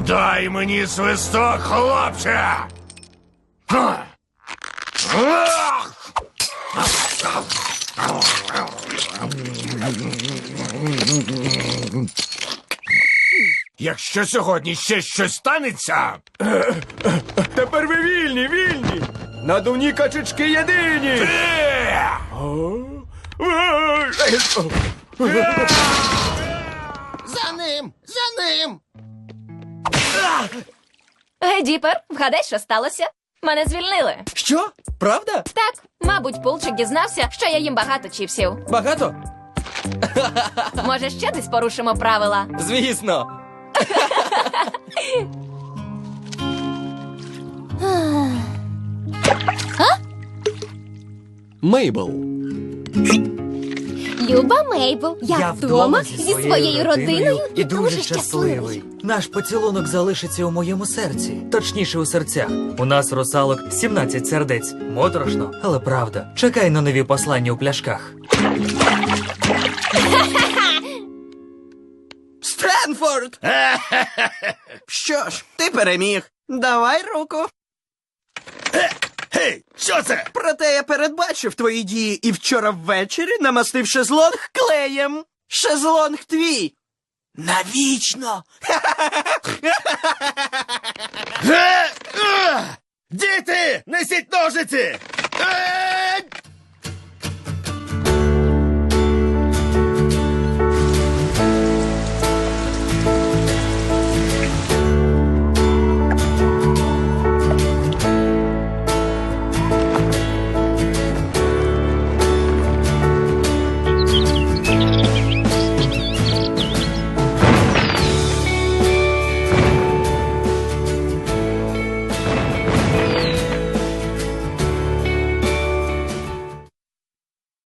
Подай мені свисток, хлопче! Якщо сьогодні ще щось станеться, Тепер ви вільні, вільні! Надувні качечки єдині! За ним! За ним! Гей, Діпер, вгадай, що сталося? Мене звільнили. Що? Правда? Так, мабуть, пулчик дізнався, що я їм багато чіпсів. Багато? Може, ще десь порушимо правила. Звісно. Мейбл. Люба Мейбл, я, вдома зі своєю родиною і дуже щасливий. Наш поцілунок залишиться у моєму серці, точніше у серцях. У нас русалок 17 сердець. Моторошно, але правда. Чекай на нові послання у пляшках. Стенфорд! Що ж, ти переміг. Давай руку. Гей, що це? Проте я передбачив твої дії і вчора ввечері намастив шезлонг клеєм. Шезлонг твій. Навічно. Е, е, Діти, несіть ножиці! Е!